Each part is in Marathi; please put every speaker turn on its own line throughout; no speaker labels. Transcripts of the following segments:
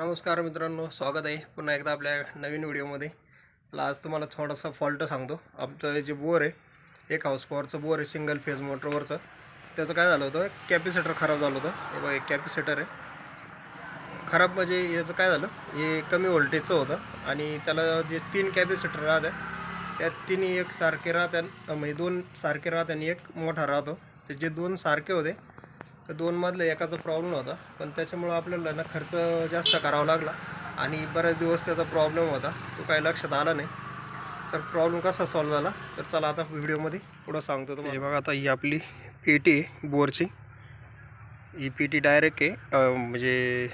नमस्कार मित्रांनो स्वागत आहे पुन्हा एकदा आपल्या नवीन व्हिडिओमध्ये. मला आज तुम्हाला थोडासा फॉल्ट सांगतो. आमचं जे बोर आहे एक हाऊस पॉवरचं बोर आहे सिंगल फेज मोटरवरचं त्याचं काय झालं होतं कॅपॅसिटर खराब झालं होतं. हे बघा एक कॅपॅसिटर आहे. खराब म्हणजे याचं काय झालं हे कमी व्होल्टेजचं होतं आणि त्याला जे तीन कॅपॅसिटर राहत्या त्यात तिन्ही एक सारखे राहत्या म्हणजे दोन सारखे राहत्या आणि एक मोठा राहतो. ते जे दोन सारखे होते तर दोनमधलं एकाचा प्रॉब्लेम होता. पण त्याच्यामुळं आपल्याला ना खर्च जास्त करावा लागला. आणि बरेच दिवस त्याचा प्रॉब्लेम होता. तो काही लक्षात आला नाही. तर प्रॉब्लेम कसा सॉल्व झाला? तर चला आता व्हिडिओमध्ये पुढं सांगतो तुम्ही बघा आता ही आपली पेटी आहे बोरची. ही पेटी डायरेक्ट आहे. म्हणजे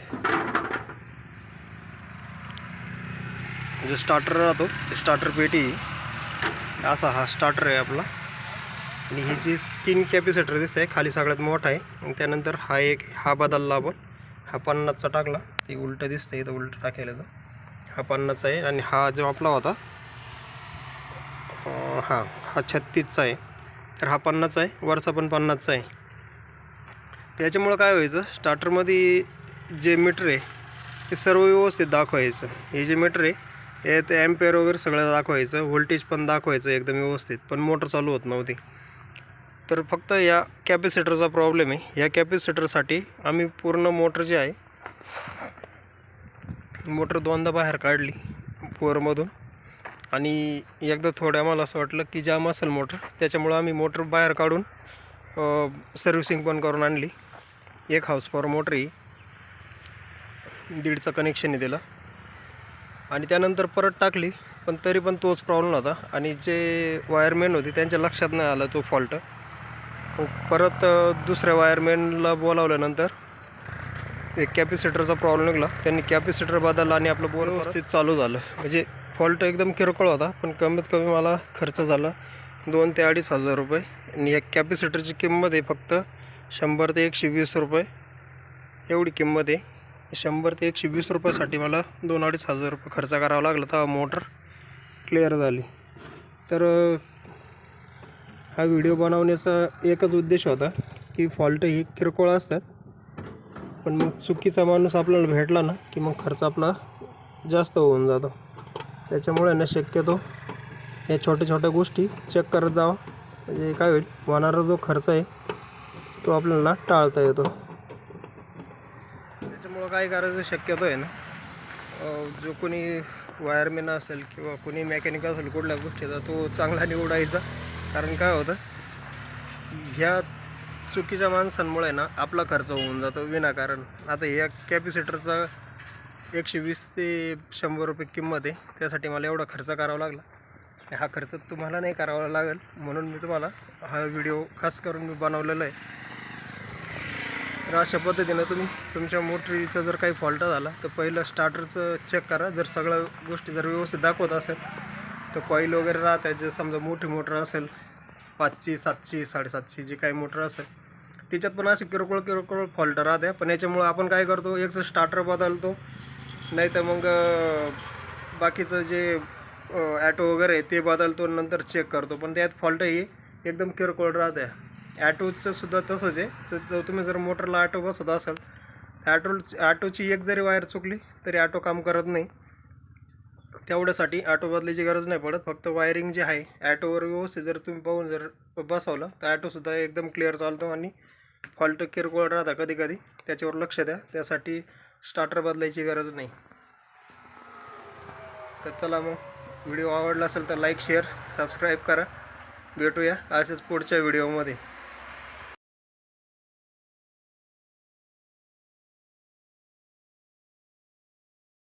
जो स्टार्टर राहतो स्टार्टर पेटी असा हा स्टार्टर आहे आपला. आणि ही जी तीन कॅपॅसिटर दिसत आहे खाली सगळ्यात मोठा आहे. आणि त्यानंतर हा एक हा बदलला आपण. हा पन्नासचा टाकला. ती उलटं दिसतं इथं उलटं टाकायला तर हा पन्नासचा आहे आणि हा जो आपला होता हा हा छत्तीसचा आहे. तर हा पन्नासचा आहे वरचा पण पन्नासचा आहे. त्याच्यामुळं काय व्हायचं स्टार्टरमध्ये जे मीटर आहे ते सर्व व्यवस्थित दाखवायचं. हे जे मीटर आहे यात ॲम्पेअर वगैरे सगळं दाखवायचं. व्होल्टेज पण दाखवायचं एकदम व्यवस्थित. पण मोटर चालू होत नव्हती. तर फक्त या कॅपॅसिटरचा प्रॉब्लेम आहे. या कॅपॅसिटरसाठी आम्ही पूर्ण मोटर जी आहे मोटर दोनदा बाहेर काढली पोरमधून आणि एकदा थोडं आम्हाला असं वाटलं की जाम असेल मोटर त्याच्यामुळं आम्ही मोटर बाहेर काढून सर्व्हिसिंग पण करून आणली. एक हाऊस पॉवर मोटर ही दीडचं कनेक्शन दिलं. आणि त्यानंतर परत टाकली पण तरी पण तोच प्रॉब्लेम होता आणि जे वायरमॅन होते त्यांच्या लक्षात नाही आला तो फॉल्ट परत अ, दुसऱ्या वायरमॅनला बोलावल्यानंतर एक कॅपॅसिटरचा प्रॉब्लेम निघाला. त्यांनी कॅपॅसिटर बदलला आणि आपलं बोर व्यवस्थित चालू झालं. म्हणजे फॉल्ट एकदम किरकोळ होता पण कमीत कमी मला खर्च झाला दोन ते अडीच हजार रुपये. आणि या कॅपॅसिटरची किंमत आहे फक्त शंभर ते एकशे वीस रुपये. एवढी किंमत आहे. शंभर ते एकशे वीस रुपयासाठी मला दोन अडीच हजार रुपये खर्च करावा लागला तेव्हा मोटर क्लिअर झाली. तर हा व्हिडिओ बनवण्याचा एकच उद्देश होता की फॉल्ट ही किरकोळ असतात. पण मग चुकीचा माणूस आपल्याला भेटला ना की मग खर्च आपला जास्त होऊन जातो. त्याच्यामुळे ना शक्यतो या छोट्या छोट्या गोष्टी चेक करत जावा. म्हणजे काय होईल होणारा जो खर्च आहे तो आपल्याला टाळता येतो. त्याच्यामुळं काय करायचं शक्यतो आहे ना. जो कोणी वायरमॅन असेल किंवा कोणी मेकॅनिक असेल कुठल्या गोष्टीचा तो चांगला निवडायचा. कारण काय होतं? ह्या चुकीच्या माणसांमुळे ना आपला खर्च होऊन जातो विनाकारण. आता या कॅपॅसिटरचा एकशे वीस ते शंभर रुपये किंमत आहे. त्यासाठी मला एवढा खर्च करावा लागला. हा खर्च तुम्हाला नाही करावा लागेल. म्हणून मी तुम्हाला हा व्हिडिओ खास करून मी बनवलेला आहे. तर अशा पद्धतीनं तुम्ही तुमच्या मोटरीचा जर काही फॉल्ट झाला तर पहिलं स्टार्टरचं चेक करा. जर सगळ्या गोष्टी जर व्यवस्थित दाखवत असेल तर कॉईल वगैरे राहत आहे जे समजा मोठी मोटर असेल पाचशे सातशे साडेसातशे जी काही मोटर असेल त्याच्यात पण असे किरकोळ किरकोळ फॉल्ट राहते. पण याच्यामुळं आपण काय करतो एकच स्टार्टर बदलतो नाही तर मग बाकीचं जे ॲटो वगैरे ते बदलतो नंतर चेक करतो. पण त्यात फॉल्टही एकदम किरकोळ राहते. ॲटोचं सुद्धा तसंच आहे. तर जर तुम्ही जर मोटरला ॲटो बसवत असाल तर ॲटो ॲटोची एक जरी वायर चुकली तरी ॲटो काम करत नाही. तेवढ्यासाठी ॲटो बदलायची गरज नाही पडत. फक्त वायरिंग जे आहे ॲटोवर व्यवस्थित जर तुम्ही पाहून जर बसवलं तर ॲटोसुद्धा एकदम क्लिअर चालतो आणि फॉल्ट किरकोळ राहता कधी कधी त्याच्यावर लक्ष द्या. त्यासाठी स्टार्टर बदलायची गरज नाही. तर चला मग व्हिडिओ आवडला असेल तर लाईक शेअर सबस्क्राईब करा. भेटूया असेच पुढच्या व्हिडिओमध्ये